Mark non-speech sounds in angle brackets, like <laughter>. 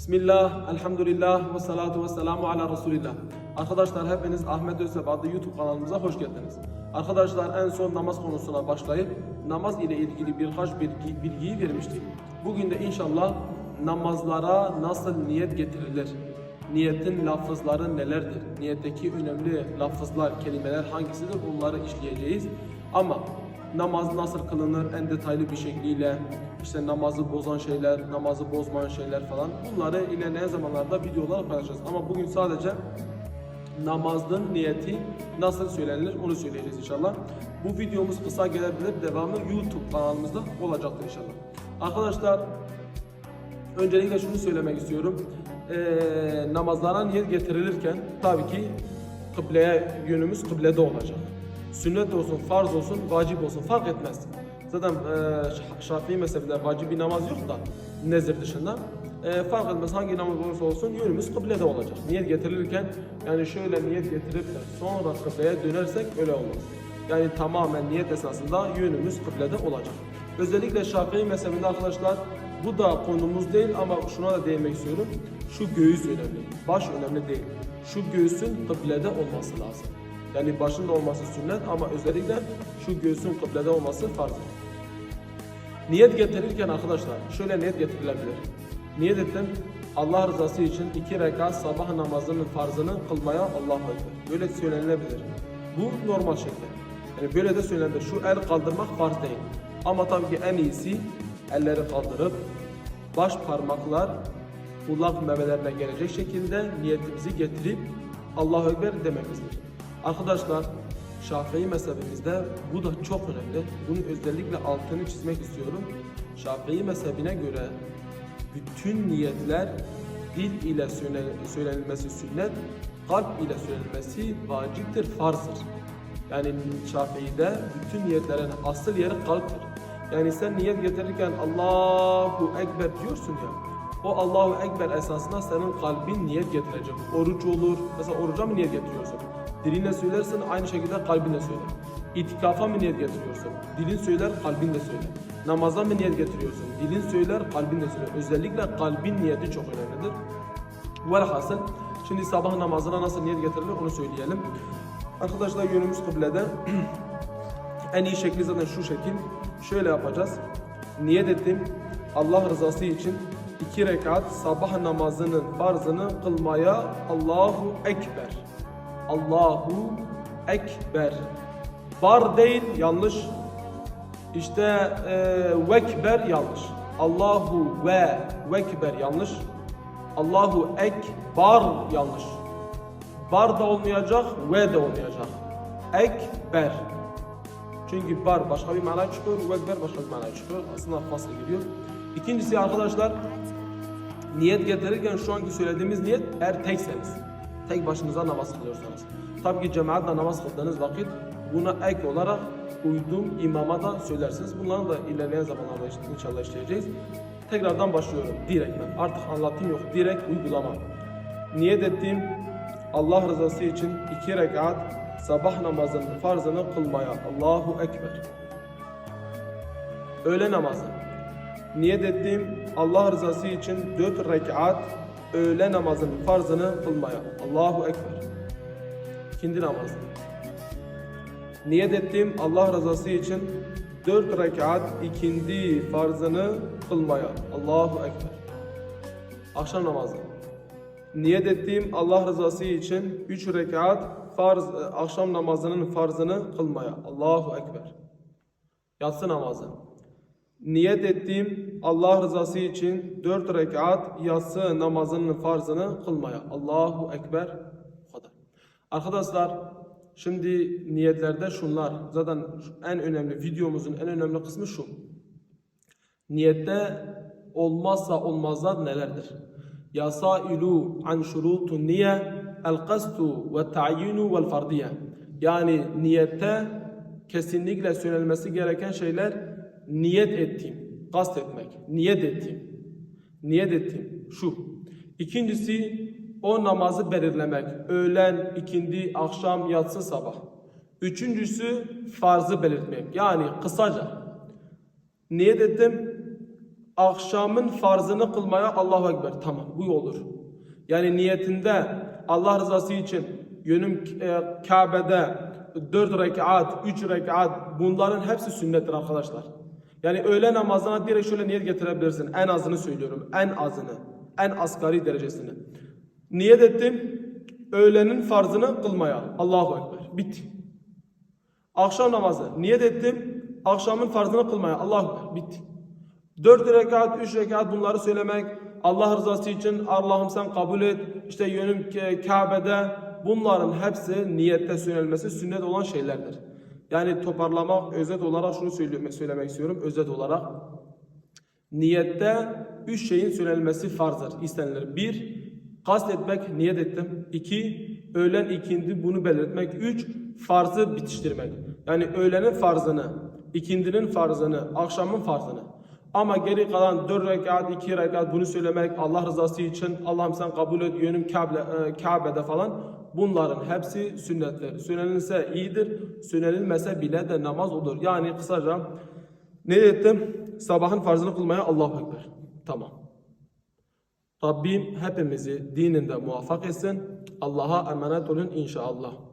Bismillah, elhamdülillah ve salatu ve selamu ala Resulillah. Arkadaşlar hepiniz Ahmet Özsep adlı YouTube kanalımıza hoş geldiniz. Arkadaşlar en son namaz konusuna başlayıp namaz ile ilgili birkaç bilgi, bilgiyi vermiştik. Bugün de inşallah namazlara nasıl niyet getirilir? Niyetin lafızları nelerdir? Niyetteki önemli lafızlar, kelimeler hangisidir? Bunları işleyeceğiz. Ama namaz nasıl kılınır en detaylı bir şekliyle işte namazı bozan şeyler, namazı bozmayan şeyler falan bunları ilerleyen zamanlarda videolar paylaşacağız. Ama bugün sadece namazın niyeti nasıl söylenir onu söyleyeceğiz inşallah. Bu videomuz kısa gelebilir. Devamı YouTube kanalımızda olacaktır inşallah. Arkadaşlar öncelikle şunu söylemek istiyorum. Ee, namazlara niyet getirilirken tabii ki kıbleye yönümüz kıblede olacak. Sünnet olsun, farz olsun, vacip olsun fark etmez. Zaten e, Şafii mezhebinde vacip bir namaz yok da nezir dışında. E, fark etmez hangi namaz olursa olsun yönümüz kıblede olacak. Niyet getirilirken yani şöyle niyet getirip de sonra kıbleye dönersek öyle olmaz. Yani tamamen niyet esnasında yönümüz kıblede olacak. Özellikle Şafii mezhebinde arkadaşlar bu da konumuz değil ama şuna da değinmek istiyorum. Şu göğüs önemli. Baş önemli değil. Şu göğsün kıblede olması lazım. Yani başın da olması sünnet ama özellikle şu göğsün kıblede olması farz. Niyet getirirken arkadaşlar şöyle niyet getirilebilir. Niyet ettim Allah rızası için iki rekat sabah namazının farzını kılmaya Allahu Ekber. Böyle söylenilebilir. Bu normal şekilde. Yani böyle de söylenebilir. Şu el kaldırmak farz değil. Ama tabii ki en iyisi elleri kaldırıp baş parmaklar kulak memelerine gelecek şekilde niyetimizi getirip Allahu Ekber dememizdir. Arkadaşlar Şafii mezhebimizde bu da çok önemli. Bunun özellikle altını çizmek istiyorum. Şafii mezhebine göre bütün niyetler dil ile söyle- söylenilmesi sünnet, kalp ile söylenilmesi vaciptir, farzdır. Yani Şafii'de bütün niyetlerin asıl yeri kalptir. Yani sen niyet getirirken Allahu Ekber diyorsun ya. O Allahu Ekber esasında senin kalbin niyet getirecek. Oruç olur. Mesela oruca mı niyet getiriyorsun? Dilinle söylersin aynı şekilde kalbinle söyle. İtikafa mı niyet getiriyorsun? Dilin söyler, kalbin de söyler. Namaza mı niyet getiriyorsun? Dilin söyler, kalbin de söyler. Özellikle kalbin niyeti çok önemlidir. Velhasıl şimdi sabah namazına nasıl niyet getirilir onu söyleyelim. Arkadaşlar yönümüz kıblede. <clears throat> en iyi şekli zaten şu şekil. Şöyle yapacağız. Niyet ettim Allah rızası için iki rekat sabah namazının farzını kılmaya Allahu Ekber. Allahu Ekber. Bar değil yanlış. İşte e, vekber yanlış. Allahu ve vekber yanlış. Allahu ekbar yanlış. Bar da olmayacak, ve de olmayacak. Ekber. Çünkü bar başka bir mana çıkıyor, vekber başka bir mana çıkıyor. Aslında fasıl giriyor. İkincisi arkadaşlar, niyet getirirken şu anki söylediğimiz niyet eğer tekseniz, tek başınıza namaz kılıyorsanız. Tabii ki cemaatle namaz kıldığınız vakit buna ek olarak uydum imama da söylersiniz. Bunları da ilerleyen zamanlarda işte inşallah işleyeceğiz. Tekrardan başlıyorum. Direkt ben. Artık anlatım yok. Direkt uygulama. Niyet ettiğim Allah rızası için iki rekat sabah namazının farzını kılmaya. Allahu Ekber. Öğle namazı. Niyet ettiğim Allah rızası için dört rekat öğle namazının farzını kılmaya. Allahu Ekber. İkindi namazı. Niyet ettim Allah rızası için dört rekat ikindi farzını kılmaya. Allahu Ekber. Akşam namazı. Niyet ettiğim Allah rızası için üç rekat farz, e, akşam namazının farzını kılmaya. Allahu Ekber. Yatsı namazı. Niyet ettiğim Allah rızası için dört rekat yatsı namazının farzını kılmaya. Allahu Ekber. Bu. Arkadaşlar şimdi niyetlerde şunlar. Zaten en önemli videomuzun en önemli kısmı şu. Niyette olmazsa olmazlar nelerdir? Yasailu an şurutun niye el kastu ve ta'yinu vel fardiye. Yani niyette kesinlikle söylenmesi gereken şeyler niyet ettiğim, kast etmek, niyet ettiğim, niyet ettiğim şu. İkincisi o namazı belirlemek. Öğlen, ikindi, akşam, yatsı, sabah. Üçüncüsü farzı belirtmek. Yani kısaca niyet ettim akşamın farzını kılmaya Allahu Ekber. Tamam bu olur. Yani niyetinde Allah rızası için yönüm e, Kabe'de 4 rekat, 3 rekat bunların hepsi sünnettir arkadaşlar. Yani öğle namazına direkt şöyle niyet getirebilirsin. En azını söylüyorum. En azını. En asgari derecesini. Niyet ettim. Öğlenin farzını kılmaya. Allahu Ekber. Bitti. Akşam namazı. Niyet ettim. Akşamın farzını kılmaya. Allahu Ekber. Bitti. Dört rekat, üç rekat bunları söylemek, Allah rızası için Allah'ım sen kabul et, işte yönüm Kabe'de bunların hepsi niyette söylenmesi sünnet olan şeylerdir. Yani toparlamak, özet olarak şunu söylemek istiyorum, özet olarak. Niyette üç şeyin söylenmesi farzdır, istenilir. Bir, kast etmek, niyet ettim. İki, öğlen ikindi bunu belirtmek. Üç, farzı bitiştirmek. Yani öğlenin farzını, ikindinin farzını, akşamın farzını. Ama geri kalan 4 rekat, 2 rekat bunu söylemek Allah rızası için Allah'ım sen kabul et yönüm Kabe, e, Kabe'de falan bunların hepsi sünnetler. Söylenilse iyidir, söylenilmese bile de namaz olur. Yani kısaca ne ettim? Sabahın farzını kılmaya Allahu Ekber. Tamam. Rabbim hepimizi dininde muvaffak etsin. Allah'a emanet olun inşallah.